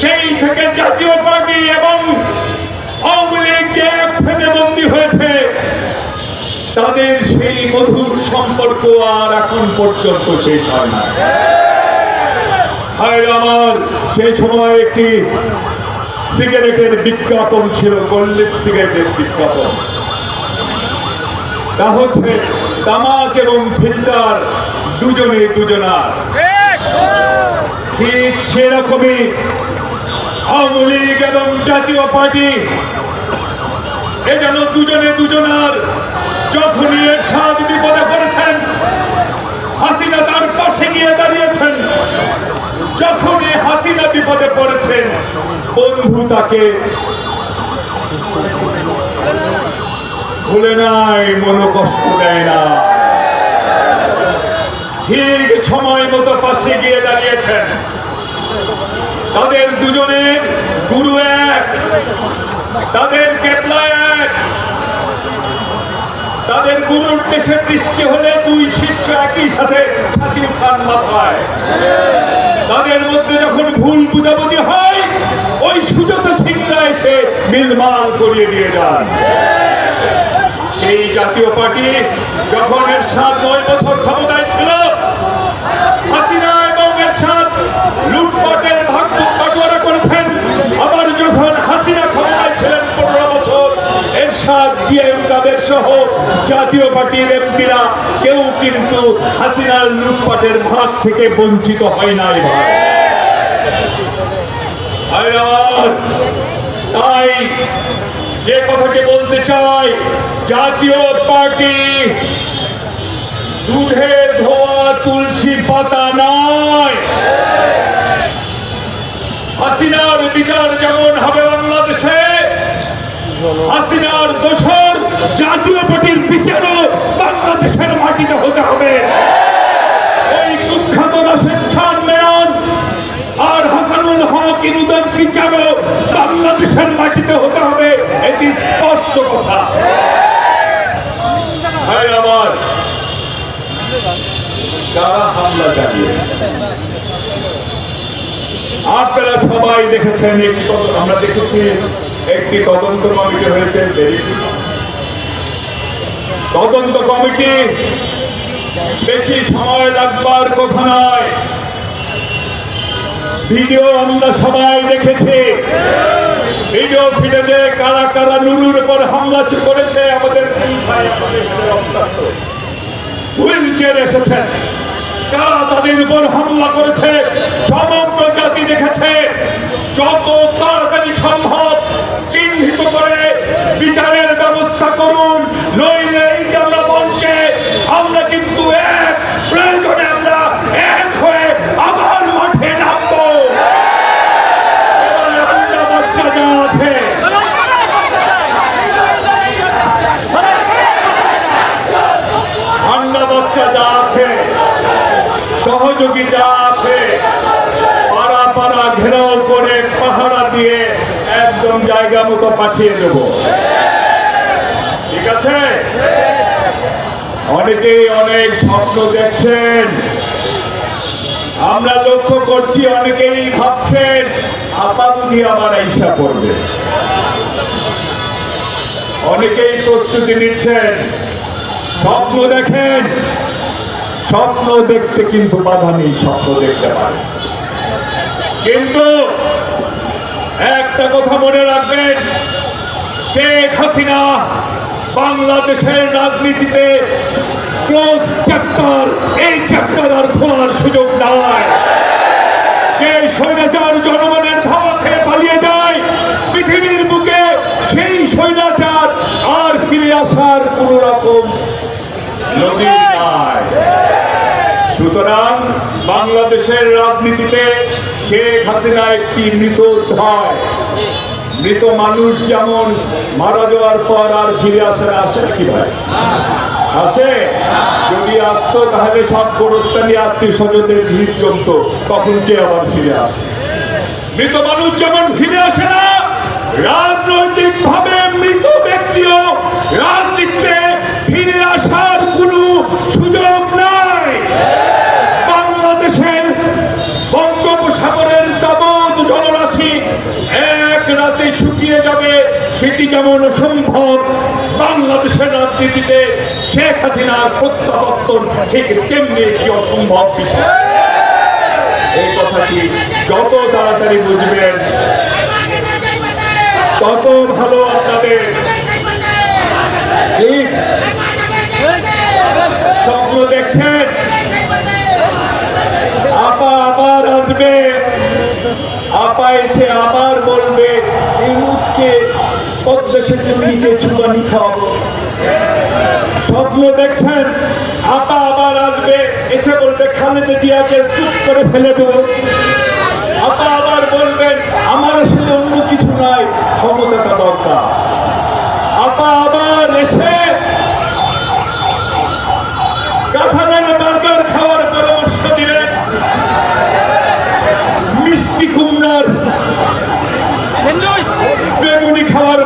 সেই থেকে জাতীয় পার্টি এবং বন্দী হয়েছে, তাদের সেই মধুর সম্পর্ক আর এখন পর্যন্ত শেষ হয় না। হায় আমার সেই সময় একটি সিগারেটের বিজ্ঞাপন ছিল গোল্লিপ সিগারেটের বিজ্ঞাপন। তা হচ্ছে তামাক এবং ফিল্টার দুজনে দুজনার। ঠিক সেরকমই আওয়ামী লীগ এবং জাতীয় পার্টি এ যেন দুজনে দুজনার যখনই এর সাত বিপদে পড়েছেন, হাসিনা তার পাশে গিয়ে দাঁড়িয়েছেন। যখনই হাসিনা বিপদে পড়েছেন, বন্ধু তাকে ভুলে নাই, মনো কষ্ট দেয় না। ঠিক সময় মতো পাশে গিয়ে দাঁড়িয়েছেন। তাদের দুজনের গুরু এক। তাদের কেপলা এক। তাদের গুরুর দেশের দৃষ্টি হলে দুই শিষ্য একই সাথে ছাতি উঠান মাথায়। তাদের মধ্যে যখন ভুল বুঝাবুঝি হয়, ওই সুজাতা সিংরা এসে মিলমাল করিয়ে দিয়ে যান। সেই জাতীয় পার্টি যখন এর সাত নয় বছর ক্ষমতায় ছিল এর সাত জিএম কাদের সহ জাতীয় পার্টির এমপিরা, কেউ কিন্তু লুটপাটের ভাগ থেকে বঞ্চিত হয় নাই তাই যে কথাটি বলতে চাই, জাতীয় পার্টি দুধে ধোয়া তুলসী পাতা নয়। হাসিনার বিচার যেমন হবে বাংলাদেশে দোষর জাতীয় পার্টির বিচারও বাংলাদেশের মাটিতে হতে হবে। ওই কুখ্যাত রাশেদ খান মেনন আর হাসানুল হক ইনুদের বিচারও বাংলাদেশের মাটিতে হতে হবে, এটি স্পষ্ট কথা। ভাই, আমার কারা হামলা চালিয়েছে, আপনারা সবাই দেখেছেন, একটি আমরা দেখেছি, একটি তদন্ত কমিটি হয়েছে তদন্ত কমিটি। বেশি সময় লাগবার কথা নয়। ভিডিও আমরা সবাই দেখেছি। ভিডিও ফিটেছে কারা কারা নুরুর উপর হামলা করেছে আমাদের হুইল চেয়ার এসেছেন কারা তাদের উপর হামলা করেছে, সমগ্র জাতি দেখেছে। যত তাড়াতাড়ি সম্ভব চিহ্নিত করে বিচারের ব্যবস্থা করুন নইলে এই যে আমরা মঞ্চে আমরা কিন্তু এক প্রয়োজনে আমরা এক হয়ে আবার মাঠে নামবো এবারে আন্ডা বাচ্চা যা আছে আন্ডা বাচ্চা যা আছে সহযোগী যা আছে পাড়া পাড়া ঘেরাও করে পাহারা দিয়ে একদম জায়গা মতো পাঠিয়ে দেব। ঠিক আছে? অনেকেই অনেক স্বপ্ন দেখছেন। আমরা লক্ষ্য করছি, অনেকেই ভাবছেন, আপা বুঝি আমার ঈশা করবে। অনেকেই প্রস্তুতি নিচ্ছেন। স্বপ্ন দেখেন, স্বপ্ন দেখতে কিন্তু বাধা নেই, স্বপ্ন দেখতে পারে কিন্তু একটা কথা মনে রাখবেন, শেখ হাসিনা বাংলাদেশের রাজনীতিতে ক্লোজ চ্যাপ্টার এই চ্যাপ্টার আর খোলার সুযোগ নাই। যে স্বৈরাচার জনগণের ধাওয়া খেয়ে পালিয়ে যায়, পৃথিবীর বুকে সেই স্বৈরাচার আর ফিরে আসার কোন রকম নজির নাই। সুতরাং বাংলাদেশের রাজনীতিতে শেখ হাসিনা একটি মৃত অধ্যায়। মৃত মানুষ যেমন মারা যাওয়ার পর আর ফিরে আসে না, আসে নাকি ভাই? আসে? যদি আসতো তাহলে সব গোরস্থানী আত্মীয় স্বজনদের ভিড় জমতো, তখন কে আবার ফিরে আসে? মৃত মানুষ যেমন ফিরে আসে না রাজনৈতিক ভাবে মৃত ব্যক্তিও রাজনীতিতে ফিরে আসার কোনো সুযোগ নাই বাংলাদেশের বঙ্গোপসাগরের তাবৎ জলরাশি সেটি যেমন অসম্ভব বাংলাদেশের রাজনীতিতে শেখ হাসিনার প্রত্যাবর্তন ঠিক তেমনি একটি অসম্ভব বিষয়। এই কথাটি যত তাড়াতাড়ি বুঝবেন, তত ভালো আপনাদের। স্বপ্ন দেখছেন? আপা আবার আসবে। আপা এসে আবার বলবে, ইউনুসকে পদ্মা সেতুর নিচে চুবানি খাওয়াবো স্বপ্ন দেখছেন আপা আবার আসবে এসে বলবে খালেদা জিয়াকে চুপ করে ফেলে দেবো। আপা আবার বলবেন আমার আসলে অন্য কিছু নাই ক্ষমতাটা দরকার। আপা আবার এসে কাঁঠালের বার্গার খাওয়ার পরামর্শ দিলেন। মিষ্টি কুমড়ার বেগুনি খাওয়ার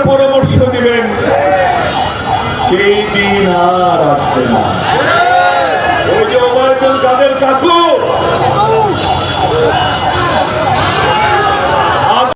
সেই দিন আর আসবে না। ওই যে ওবায়দুল কাদের কাকু